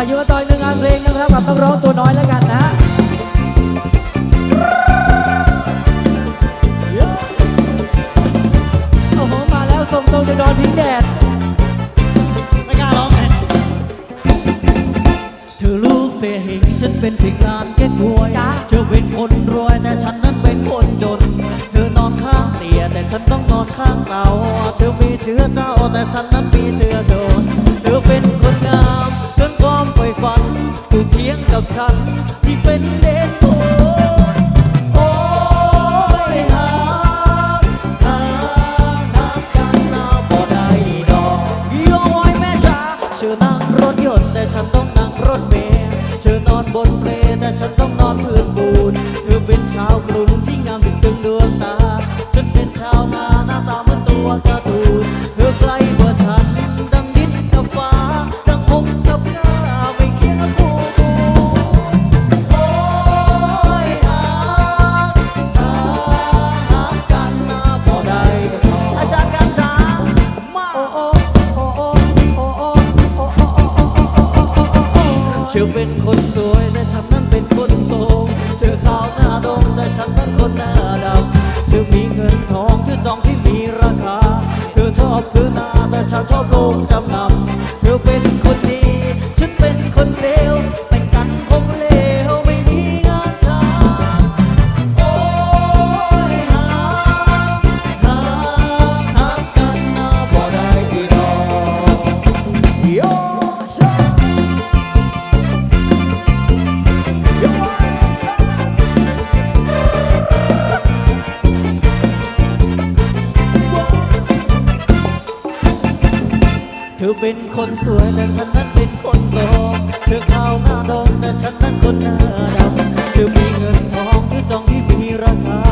อายุต่อยหนึ่งงานเพลงนะครับกับต้องร้องตัวน้อยแล้วกันนะฮะโอ้โหมาแล้วส่งตรงจากดอนพิงแดดไม่กล้าร้องไงเธอรู้เสียเห็นฉันเป็นสิ่งงานแก้กวยจ๊ะเธอเป็นคนรวยแต่ฉันนั้นเป็นคนจน เธอนอนข้างเตียงแต่ฉันต้องนอนข้างเตาเธอมีเชื้อเจ้าแต่ฉันนั้นมีเชื้อโดน เปลแต่ฉันต้องนอนพื้นปูนเธอเป็นชาวกรุงที่งามถึงดึงดวงตา ฉันเป็นชาวนาหน้าตาเหมือนตัวการ์ตูนเธอไกลกว่าฉัน ดังดินกับฟ้า ดังพงกับกาไม่เคียงกับคู่กูโอ้ยหาหาหากันนะบ่ได้อาจารย์กันจ้ามาโอ้โอ้โอ้โอ้โอ้โอ้โอ้โอ้โอ้โอ้โอ้โอ้โอ้เชื่อเป็นคนสวย องเธองที่มีราคา เธอชอบซื้อนาแต่ฉันชอบลงจำนำเธอเป็น อเป็นคนสวยแต่ฉันนั้นเป็นคนโสดเธอขาวหน้าดงแต่ฉันนั้นคนหน้าดำเธอมีเงินทองที่จองที่มีราคา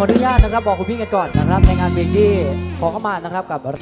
ขออนุญาตนะครับบอกคุณพี่กันก่อนนะครับในงานเพลงที่ขอเข้ามานะครับกับ